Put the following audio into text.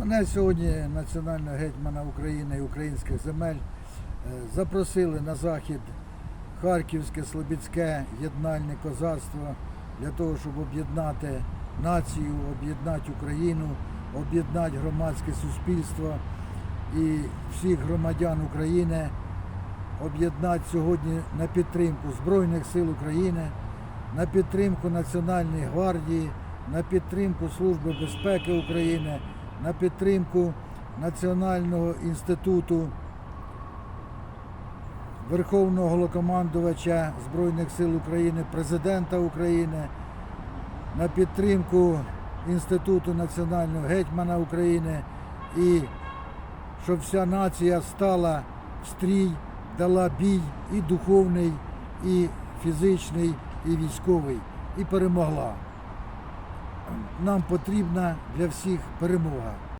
Мене сьогодні національного гетьмана України і українських земель е, запросили на захід Харківське Слобідське єднальне козацтво для того, щоб об'єднати націю, об'єднати Україну, об'єднати громадське суспільство і всіх громадян України, об'єднати сьогодні на підтримку Збройних сил України, на підтримку Національної гвардії, на підтримку Служби безпеки України, на підтримку Національного інституту Верховного Голокомандувача Збройних сил України, Президента України, на підтримку Інституту національного гетьмана України і щоб вся нація стала в стрій, дала бій і духовний, і фізичний, і військовий, і перемогла. Нам потрібна для всіх перемога.